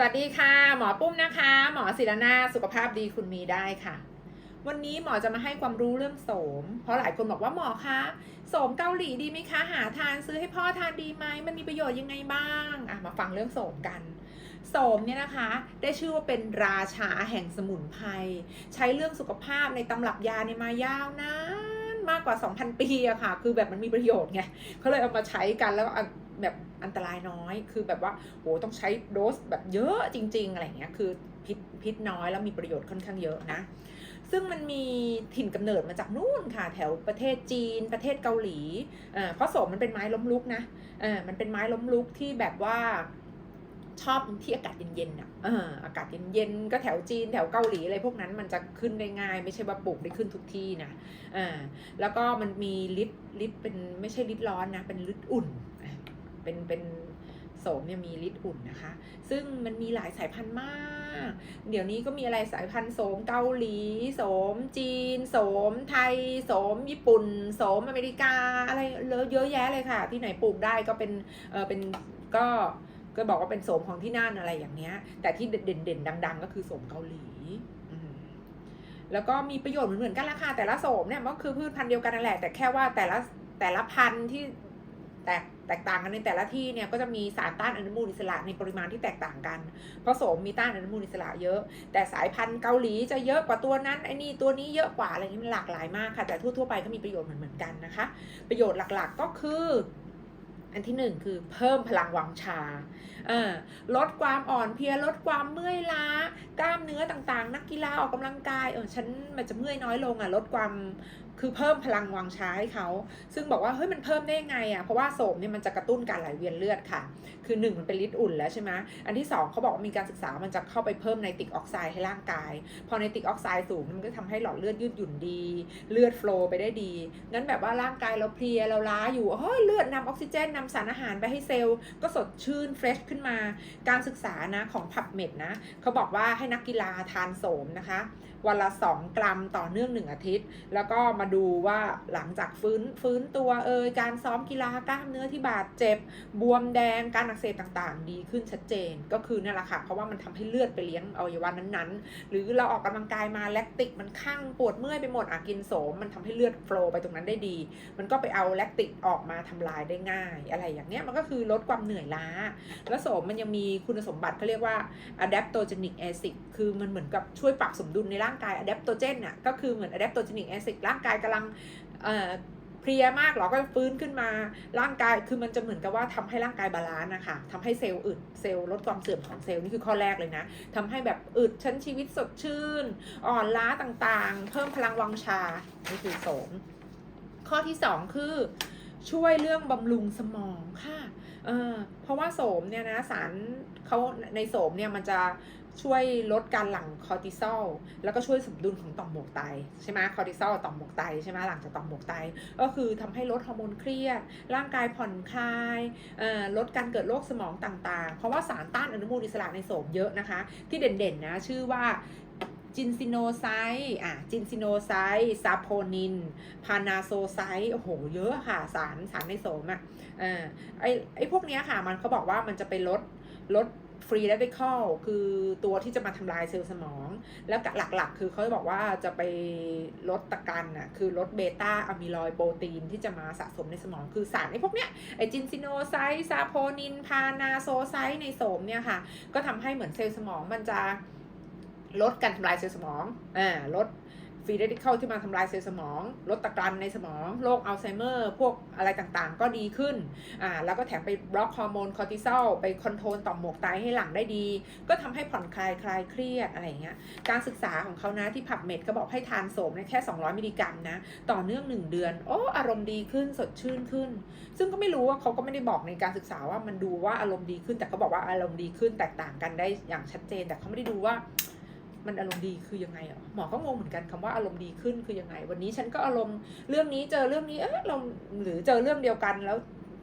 สวัสดีค่ะ หมอปุ้มนะคะ หมอศิรนาสุขภาพดีคุณมีได้ค่ะ วันนี้หมอจะมาให้ความรู้เรื่องโสม เพราะหลายคนบอกว่าหมอคะโสมเกาหลีดีไหมคะ หาทานซื้อให้พ่อทานดีไหมมันมีประโยชน์ยังไงบ้างอะมาฟังเรื่องโสมกันโสมเนี่ยนะคะได้ชื่อว่าเป็นราชาแห่งสมุนไพรใช้เรื่องสุขภาพในตำรับยาเนี่ยมายาวนานมากกว่า 2,000 ปีอะค่ะ คือแบบมันมีประโยชน์ไงเขาเลยเอามาใช้กันแล้ว แบบอันตรายน้อย คือแบบว่าโหต้องใช้โดสแบบเยอะจริง ๆ อะไรเงี้ย คือพิษพิษน้อยแล้วมีประโยชน์ค่อนข้างเยอะนะ ซึ่งมันมีถิ่นกำเนิดมาจากนู่นค่ะ แถวประเทศจีน ประเทศเกาหลีเพราะโสมมันเป็นไม้ล้มลุกนะเออมันเป็นไม้ล้มลุกที่แบบว่าชอบที่อากาศเย็นๆอะอากาศเย็นๆ ก็แถวจีนแถวเกาหลีอะไรพวกนั้นมันจะขึ้นได้ง่าย ไม่ใช่ว่าปลูกได้ขึ้นทุกที่นะอ่าแล้วก็มันมีฤทธิ์ฤทธิ์เป็นไม่ใช่ฤทธิ์ร้อนนะ เป็นฤทธิ์อุ่น เป็นเป็นโสมเนี่ยมีฤทธิ์อุ่นนะคะ ซึ่งมันมีหลายสายพันธุ์มาก เดี๋ยวนี้ก็มีอะไรสายพันธุ์โสมเกาหลีโสมจีนโสมไทยโสมญี่ปุ่นโสมอเมริกาอะไรเยอะแยะเลยค่ะ ที่ไหนปลูกได้ก็เป็นเออเป็นก็ก็บอกว่าเป็นโสมของที่นั่นอะไรอย่างเนี้ย แต่ที่เด่นๆดัง ๆ ก็คือโสมเกาหลีแล้วก็มีประโยชน์เหมือนๆกันละค่ะแต่ละโสมเนี่ยก็คือพืชพันธุ์เดียวกันนั่นแหละแต่แค่ว่าแต่ละแต่ละพันธุ์ที่ แตกแตกต่างกันในแต่ละที่เนี่ยก็จะมีสารต้านอนุมูลอิสระในปริมาณที่แตกต่างกันเพราะโสมมีต้านอนุมูลอิสระเยอะ แต่สายพันธุ์เกาหลีจะเยอะกว่าตัวนั้นไอ้นี่ตัวนี้เยอะกว่าอะไรอย่างนี้มันหลากหลายมากค่ะ แต่ทั่วๆไปก็มีประโยชน์เหมือนๆกันนะคะ ประโยชน์หลักๆก็คืออันที่หนึ่งคือเพิ่มพลังวังชา ลดความอ่อนเพลียลดความเมื่อยล้า กล้ามเนื้อต่างๆ นักกีฬาออกกำลังกายเออฉันมันจะเมื่อยน้อยลงอะลดความ คือเพิ่มพลังวังชาให้เขา ซึ่งบอกว่าเฮ้ยมันเพิ่มได้ยังไงอะ เพราะว่าโสมเนี่ยมันจะกระตุ้นการไหลเวียนเลือดค่ะ คือหนึ่งมันเป็นฤทธิ์อุ่นแล้วใช่ไหมอันที่สองเขาบอกว่ามีการศึกษา มันจะเข้าไปเพิ่มไนตริกออกไซด์ให้ร่างกาย พอไนตริกออกไซด์สูงมันก็ทำให้หลอดเลือดยืดหยุ่นดี เลือดโฟล์ไปได้ดี งั้นแบบว่าร่างกายเราเพลียเราล้าอยู่ เฮ้ยเลือดนำออกซิเจนนำสารอาหารไปให้เซลล์ ก็สดชื่นเฟรชขึ้นมา การศึกษานะของพับเม็ดนะเขาบอกว่าให้นักกีฬาทานโสมนะคะ วันละ 2 กรัมต่อเนื่อง 1 อาทิตย์ แล้วก็มาดูว่าหลังจากฟื้นฟื้นตัวเอยการซ้อมกีฬากล้ามเนื้อที่บาดเจ็บ บวมแดงการอักเสบต่างๆ ดีขึ้นชัดเจนก็คือนั่นแหละค่ะ เพราะว่ามันทำให้เลือดไปเลี้ยงอวัยวะนั้นๆ หรือเราออกกำลังกายมาแลคติกมันข้างปวดเมื่อยไปหมดอากินโสม มันทำให้เลือดโฟล์ไปตรงนั้นได้ดี มันก็ไปเอาแลคติกออกมาทำลายได้ง่าย อะไรอย่างเนี้ยมันก็คือลดความเหนื่อยล้า แล้วโสมมันยังมีคุณสมบัติเขาเรียกว่า adaptogenic acid คือมันเหมือนกับช่วยปรับสมดุลในร่างกาย adaptogen น่ะก็คือเหมือน adaptogenic acid ร่างกายกำลังเอ่อเพลียมากหรอก็ฟื้นขึ้นมาร่างกายคือมันจะเหมือนกับว่าทำให้ร่างกายบาลานซ์นะคะทำให้เซลล์อึดเซลล์ลดความเสื่อมของเซลล์นี่คือข้อแรกเลยนะทำให้แบบอึดชั้นชีวิตสดชื่น อ่อนล้าต่างๆ เพิ่มพลังวังชานี่คือสมข้อที่สองคือช่วยเรื่องบำรุงสมองค่ะ เออเพราะว่าโสมเนี่ยนะสารเขาในโสมเนี่ยมันจะช่วยลดการหลั่งคอร์ติซอลแล้วก็ช่วยสมดุลของต่อมหมวกไตใช่ไหมคอร์ติซอลต่อมหมวกไตใช่ไหมหลังจากต่อมหมวกไต ก็คือทำให้ลดฮอร์โมนเครียด ร่างกายผ่อนคลายลดการเกิดโรคสมองต่างๆ เพราะว่าสารต้านอนุมูลอิสระในโสมเยอะนะคะ ที่เด่นๆนะชื่อว่า จินซิโนไซต์อะจินซิโนไซต์ซาโพนิน พานาโซไซต์โอ้โห เยอะค่ะ สารสารในโสมอะเออไอไอพวกเนี้ยค่ะ มันเขาบอกว่ามันจะไปลดลดฟรี r รดิคอลคือตัวที่จะมาทำลายเซลล์สมอง แล้วหลักๆ คือเขาบอกว่าจะไปลดตะกันอะคือลดเบต้าอะมิลอยโปรตีนที่จะมาสะสมในสมอง คือสารไอพวกเนี้ยไอจินซิโนไซต์ซาโพนิน พานาโซไซต์ในโสมเนี่ยค่ะ ก็ทำให้เหมือนเซลล์สมองมันจะ ลดการทำลายเซลล์สมองอ่าลดฟรีเรดิคอลที่มาทำลายเซลล์สมอง ลดตะกรันในสมอง โรคอัลไซเมอร์ พวกอะไรต่างๆ ก็ดีขึ้น อ่า แล้วก็แถมไปบล็อกฮอร์โมนคอร์ติซอล ไปคอนโทรลต่อมหมวกไตให้หลังได้ดี ก็ทำให้ผ่อนคลายคลายเครียดอะไรอย่างเงี้ย การศึกษาของเขานะที่ผับเม็ดก็บอกให้ทานโสมนี่ยแค่ 200 มิลลิกรัมนะ ต่อเนื่อง 1 เดือน โอ้ อารมณ์ดีขึ้น สดชื่นขึ้น ซึ่งก็ไม่รู้ว่าเขาก็ไม่ได้บอกในการศึกษาว่ามันดูว่าอารมณ์ดีขึ้น แต่เขาบอกว่าอารมณ์ดีขึ้นแตกต่างกันได้อย่างชัดเจน แต่เขาไม่ได้ดูว่า มันอารมณ์ดีคือยังไงอะหมอก็งงเหมือนกันคำว่าอารมณ์ดีขึ้นคือยังไง วันนี้ฉันก็อารมณ์เรื่องนี้เจอเรื่องนี้เออเราหรือเจอเรื่องเดียวกันแล้ว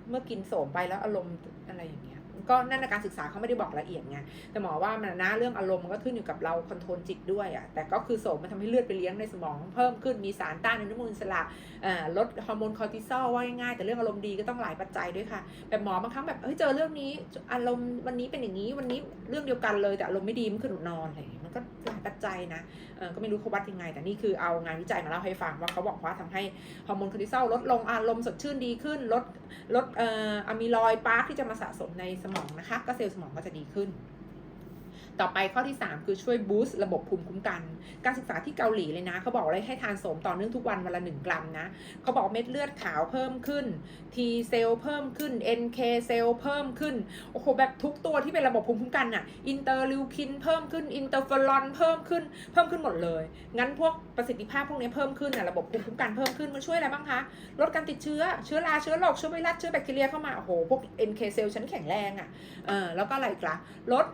เมื่อกินโสมไปแล้วอารมณ์อะไร ก็นั่นในการศึกษาเขาไม่ได้บอกละเอียดไงแต่หมอว่ามันนะเรื่องอารมณ์มันก็ขึ้นอยู่กับเราคอนโทรลจิตด้วยอะแต่ก็คือโสมมันทำให้เลือดไปเลี้ยงในสมองเพิ่มขึ้นมีสารต้านอนุมูลอิสระลดฮอร์โมนคอร์ติซอลว่าง่ายๆแต่เรื่องอารมณ์ดีก็ต้องหลายปัจจัยด้วยค่ะ แบบหมอบางครั้งแบบเฮ้ยเจอเรื่องนี้อารมณ์วันนี้เป็นอย่างนี้วันนี้เรื่องเดียวกันเลยแต่อารมณ์ไม่ดีมันขึ้นหนูนอนอะไรอย่างเงี้ยมันก็หล ปัจจัยนะก็ไม่รู้เขาวัดยังไง แต่นี่คือเอางานวิจัยมาเล่าให้ฟังว่าเขาบอกว่าทำให้ฮอร์โมนคอร์ติซอลลดลงอารมณ์สดชื่นดีขึ้น ลดลดเอ่ออะมิลอยปาร์คที่จะมาสะสมในสมองนะคะ ก็เซลล์สมองก็จะดีขึ้น ต่อไปข้อที่ 3 คือช่วยบูสต์ระบบภูมิคุ้มกัน การศึกษาที่เกาหลีเลยนะเขาบอกเลยให้ทานโสมต่อเนื่องทุกวันวันละ 1 กรัมนะเขาบอกเม็ดเลือดขาวเพิ่มขึ้น T เซลล์เพิ่มขึ้น NK เซลล์เพิ่มขึ้นโอ้โหแบบทุกตัวที่เป็นระบบภูมิคุ้มกันอะอินเตอร์ลิวคินเพิ่มขึ้นอินเตอร์เฟอรอนเพิ่มขึ้นเพิ่มขึ้นหมดเลย งั้นพวกประสิทธิภาพพวกนี้เพิ่มขึ้นอะระบบภูมิคุ้มกันเพิ่มขึ้นมันช่วยอะไรบ้างคะลดการติดเชื้อเชื้อราเชื้อโรคเชื้อไวรัสเชื้อแบคทีเรียเข้ามาโอ้โหพวก NK เซลล์ฉันแข็งแรงอะเออแล้วก็อะไรอีกละลด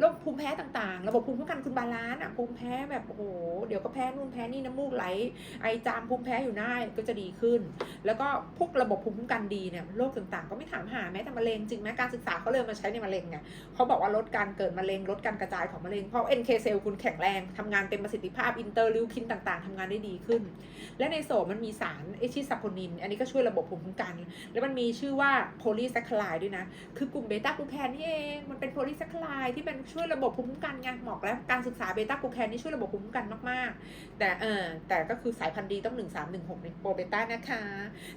โรคภูมิแพ้ต่างๆ ระบบภูมิคุ้มกันคุณบาลานซ์อะภูมิแพ้แบบโอ้โหเดี๋ยวก็แพ้นู่นแพ้นี่น้ำมูกไหล ไอจามภูมิแพ้อยู่ได้ก็จะดีขึ้น แล้วก็พวกระบบภูมิคุ้มกันดีเนี่ยโรคต่างๆ ก็ไม่ถามหาแม้แต่มะเร็งจริงไหมการศึกษาเขาเลยมาใช้ในมะเร็งไงเขาบอกว่าลดการเกิดมะเร็งลดการกระจายของมะเร็งเพราะ NK เซลล์คุณแข็งแรงทำงานเต็มประสิทธิภาพอินเตอร์ลิวคินต่างๆทำงานได้ดีขึ้น และในโสมมันมีสารเอชิซัปโพนิน อันนี้ก็ช่วยระบบภูมิคุ้มกัน แล้วมันมีชื่อว่าโพลีแซคคลายด้วยนะคือกลุ่มเบต้ากลูแคนนี่เองมันเป็นโพลีแซคคลายที่เป็นช่วยระบบภูมิคุ้มกันไงบอกแล้วการศึกษาเบต้ากลูแคนนี่ช่วยระบบภูมิคุ้มกันมากๆ แต่เออแต่ก็คือสายพันธุ์ดีต้อง 1 3 1 6ในโปรเบต้านะคะ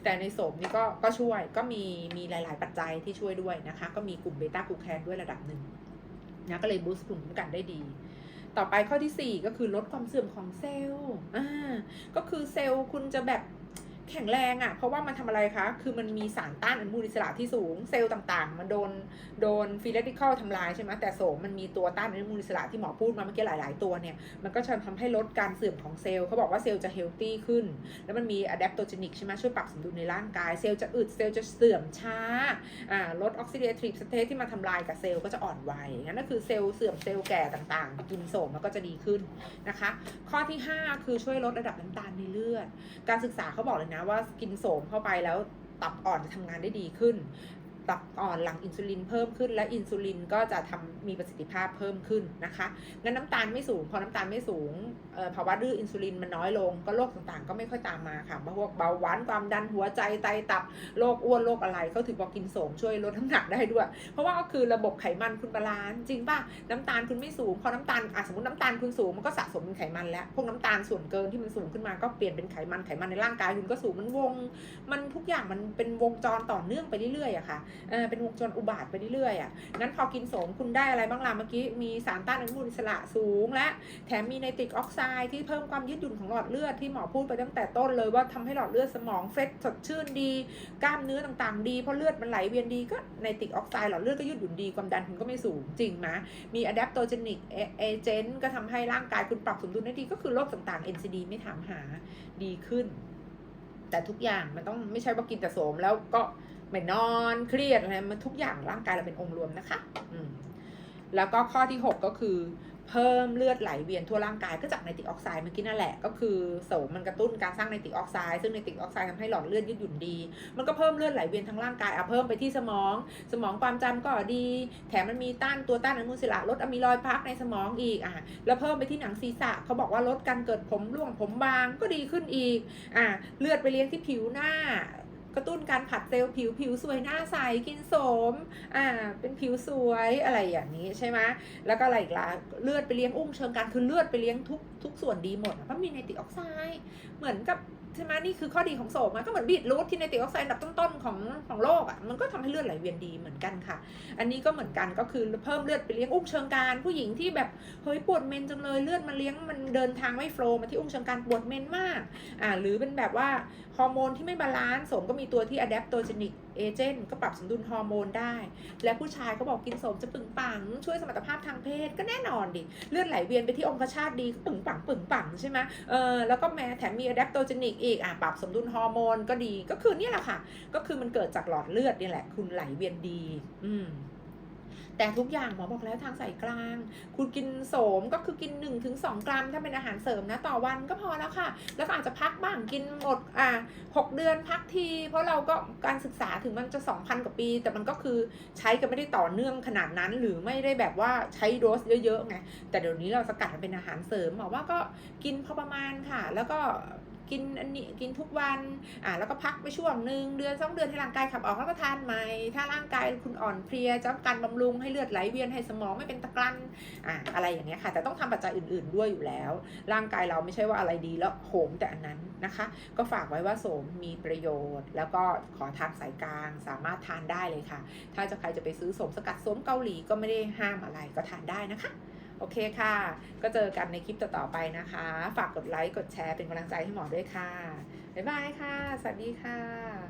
แต่ในโสมนี่ก็ก็ช่วยก็มีมีหลาย ๆ ปัจจัยที่ช่วยด้วยนะคะ ก็มีกลุ่มเบต้ากลูแคนด้วยระดับหนึ่งนะก็เลยบูสต์ภูมิคุ้มกันได้ดีต่อไปข้อที่ 4 ก็คือลดความเสื่อมของเซลล์อ่าก็คือเซลล์คุณจะแบบ แข็งแรงอะ่ะ เพราะว่ามันทำอะไรคะ คือมันมีสารต้านอนุมูลอิสระที่สูง เซลล์ต่างๆ มันโดนโดนฟีเรดิคอลทำลายใช่ไหมแต่โสมมันมีตัวต้านอนุมูลอิสระที่หมอพูดมาเมื่อกี้หลาย ๆ ตัวเนี่ย มันก็จะทำให้ลดการเสื่อมของเซลล์เขาบอกว่าเซลล์จะเฮลตี้ขึ้น แล้วมันมีอะแดปโตเจนิกใช่ไหมช่วยปรับสมดุลในร่างกาย เซลล์จะอึด เซลล์จะเสื่อมช้า อ่า ลดออกซิเดทีฟสเตทที่มาทำลายกับเซลล์ก็จะอ่อนวัยงั้นก็คือเซลล์เสื่อมเซลล์แก่ต่างๆ กินโสมมันก็จะดีขึ้นนะคะ ข้อที่ 5 คือช่วยลดระดับน้ำตาลในเลือด การศึกษาเขาบอกเลยนะว่ากินโสมเข้าไปแล้วตับอ่อนจะทำงานได้ดีขึ้น ตับอ่อนหลังอินซูลินเพิ่มขึ้น และอินซูลินก็จะทำมีประสิทธิภาพเพิ่มขึ้นนะคะงั้นน้ำตาลไม่สูง พอน้ำตาลไม่สูงภาวะดื้ออินซูลินมันน้อยลง ก็โรคต่างๆ ก็ไม่ค่อยตามมาค่ะพวกเบาหวานความดันหัวใจไตตับโรคอ้วนโรคอะไรเขาถือบอกกินโสมช่วยลดน้ำหนักได้ด้วย เพราะว่าก็คือระบบไขมันคุณบาลานซ์จริงป่ะน้ำตาลคุณไม่สูงพอน้ำตาลอะสมมติน้ำตาลคุณสูงมันก็สะสมเป็นไขมันแล้วพวกน้ำตาลส่วนเกินที่มันสูงขึ้นมาก็เปลี่ยนเป็นไขมันไขมันในร่างกายคุณก็สูงมันวง มันทุกอย่างมันเป็นวงจรต่อเนื่องไปเรื่อยๆอะค่ะเออเป็นวงจรอุบาทไปเรื่อยๆอะงั้นพอกินโสมคุณได้อะไรบ้างล่ะเมื่อกี้มีสารต้านอนุมูลอิสระสูง และแถมมีไนตริกออกไซด์ที่เพิ่มความยืดหยุ่นของหลอดเลือดที่หมอพูดไปตั้งแต่ต้นเลยว่าทำให้หลอดเลือดสมองเฟรชสดชื่นดี กล้ามเนื้อต่างๆ ดีเพราะเลือดมันไหลเวียนดีก็ไนตริกออกไซด์หลอดเลือดก็ยืดหยุ่นดีความดันคุณก็ไม่สูงจริงไหมมีอะแดปโตเจนิกเอเจนต์ก็ทำให้ร่างกายคุณปรับสมดุลได้ดีก็คือโรคต่างๆ NCD ไม่ถามหาดีขึ้น แต่ทุกอย่างมันต้องไม่ใช่ว่ากินแต่โสมแล้วก็ ไม่นอนเครียดอะไรมันทุกอย่างร่างกายเราเป็นองค์รวมนะคะแล้วก็ข้อที่ 6 ก็คือ เพิ่มเลือดไหลเวียนทั่วร่างกายก็จากไนตริกออกไซด์เมื่อกี้นั่นแหละ ก็คือโสมมันกระตุ้นการสร้างไนตริกออกไซด์ซึ่งไนตริกออกไซด์ทำให้หลอดเลือดยืดหยุ่นดี มันก็เพิ่มเลือดไหลเวียนทั้งร่างกายเอะเพิ่มไปที่สมอง สมองความจำก็ดี แถมมันมีต้านตัวต้านอนุมูลอิสระลดอะมิลอยพาร์คในสมองอีกอะแล้วเพิ่มไปที่หนังศีรษะเขาบอกว่าลดการเกิดผมร่วงผมบางก็ดีขึ้นอีกอะเลือดไปเลี้ยงที่ผิวหน้า กระตุ้นการผัดเซลล์ผิวผิวสวยหน้าใสกินโสมอ่าเป็นผิวสวยอะไรอย่างนี้ใช่ไหมแล้วก็อะไรอีกล่ะเลือดไปเลี้ยงอุ้งเชิงกานคือเลือดไปเลี้ยงทุกทุกส่วนดีหมดเพราะมีไนตริกออกไซด์เหมือนกับใช่ไหมนี่คือข้อดีของโสมก็เหมือนบีทรูทที่ไนตริกออกไซด์อันดับต้นๆของของโลกอะมันก็ทำให้เลือดไหลเวียนดีเหมือนกันค่ะ อันนี้ก็เหมือนกันก็คือเพิ่มเลือดไปเลี้ยงอุ้งเชิงกานผู้หญิงที่แบบเฮ้ยปวดเมนจังเลยเลือดมันเลี้ยงมันเดินทางไม่โฟล์มาที่อุ้งเชิงกานปวดเมนมากอ่าหรือเป็นแบบว่า ฮอร์โมนที่ไม่บาลานซ์สมก็มีตัวที่ adaptogenic agent ก็ปรับสมดุลฮอร์โมนได้ และผู้ชายเขาบอกกินสมจะปึงปัง ช่วยสมรรถภาพทางเพศก็แน่นอนดิ เลือดไหลเวียนไปที่องคชาตดีก็ปึงปังปึงปังใช่ไหมเออแล้วก็แม้แถมมี adaptogenic อีกอะปรับสมดุลฮอร์โมนก็ดีก็คือเนี่ยแหละค่ะ ก็คือมันเกิดจากหลอดเลือดนี่แหละ คุณไหลเวียนดี อืม แต่ทุกอย่างหมอบอกแล้วทางสายกลาง คุณกินโสมก็คือกิน 1-2 กรัม ถ้าเป็นอาหารเสริมนะต่อวันก็พอแล้วค่ะ แล้วก็อาจจะพักบ้างกินหมดอะหกเดือนพักที เพราะเราก็การศึกษาถึงมันจะ 2,000 กว่าปี แต่มันก็คือใช้กันไม่ได้ต่อเนื่องขนาดนั้น หรือไม่ได้แบบว่าใช้โดสเยอะๆไงแต่เดี๋ยวนี้เราสกัดมันเป็นอาหารเสริมหมอว่าก็กินพอประมาณค่ะ แล้วก็ กินอันนี้กินทุกวันอ่าแล้วก็พักไปช่วงหนึ่งเดือนสองเดือนให้ร่างกายขับออกรับประทานใหม่ ถ้าร่างกายคุณอ่อนเพลียจะต้องการบำรุงให้เลือดไหลเวียนให้สมองไม่เป็นตะกรันอ่าอะไรอย่างเงี้ยค่ะ แต่ต้องทำปัจจัยอื่น ๆด้วยอยู่แล้ว ร่างกายเราไม่ใช่ว่าอะไรดีแล้วโหมแต่อันนั้นนะคะ ก็ฝากไว้ว่าโสมมีประโยชน์ แล้วก็ขอทางสายกลางสามารถทานได้เลยค่ะ ถ้าจะใครจะไปซื้อโสมสกัดโสมเกาหลีก็ไม่ได้ห้ามอะไรก็ทานได้นะคะ โอเคค่ะ ก็เจอกันในคลิปต่อๆไปนะคะ ฝากกดไลค์ กดแชร์เป็นกำลังใจให้หมอด้วยค่ะ บ๊ายบายค่ะ สวัสดีค่ะ